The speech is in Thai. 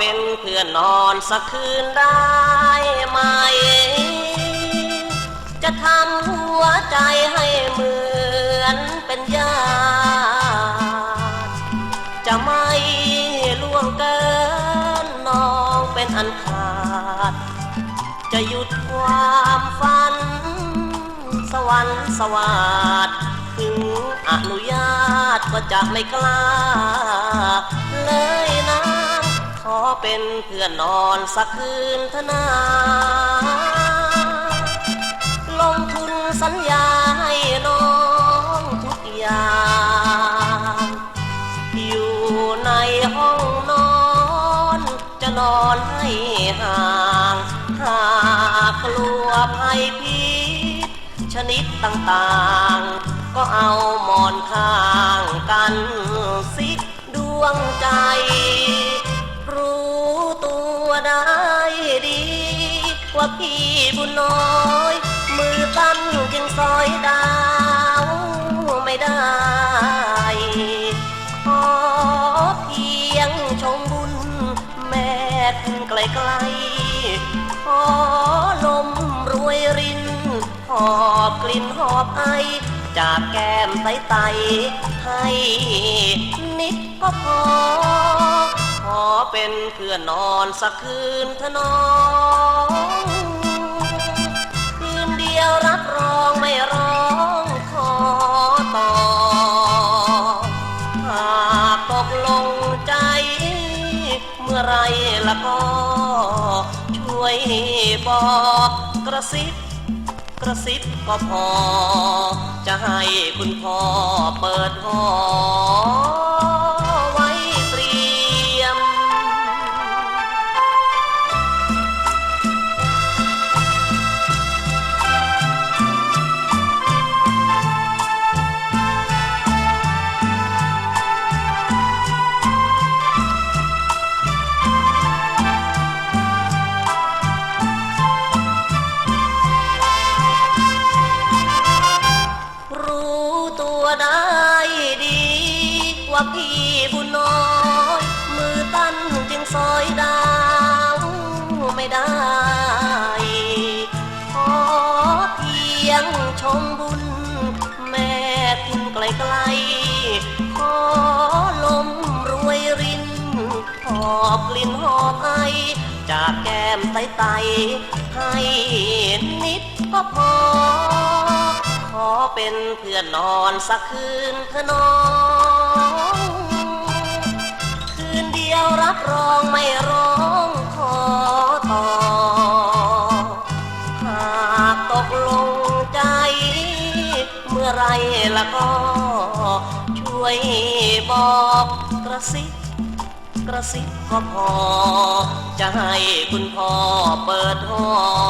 ป็นเพื่อนนอนสักคืนได้ไหม จะทำหัวใจให้เหมือนเป็นญาติจะไม่ล่วงเกินน้องเป็นอันขาด จะหยุดความฝัน สวรรค์สวัสดถึงอนุญาตก็จะไม่กล้าเลย เป็นเพื่อนนอนสักคืนเถอะนา ลงทุนสัญญาให้น้องทุกอย่างอยู่ในห้องนอน จะนอนให้ห่างหากกลัวภัยพิษชนิดต่างๆ ก็เอาหมอนข้างกันสิดวงใจ ว่าพี่บุญน้อย มือตั้นจึงซอยดาวไม่ได้ ขอเพียงชมบุญ แม่คุณไกลๆขอลมรวยริน หอบกลิ่นหอบไอ จากแก้มไตไตให้นิดก็พอ ขอเป็นเพื่อนนอนสักคืนเถอะน้อ มื่อไรละก็ช่วยบอกกระซิบกระซิบก็พอ จะให้คุณพ่อเปิดหอง ว่าพี่บุญน้อย มือตั้นจึงซอยดาวไม่ได้ ขอเพียงชมบุญ แม่คุณไกลๆขอลมรวยรินหอบกลิ่นหอบไอ จากแก้มไตไตให้นิดก็พอ ขอเป็นเพื่อนนอนสักคืนเถอน้อง ไรละก็ ช่วยบอกกระซิบกระซิบก็พอ จะให้คุณพ่อเปิดห้อง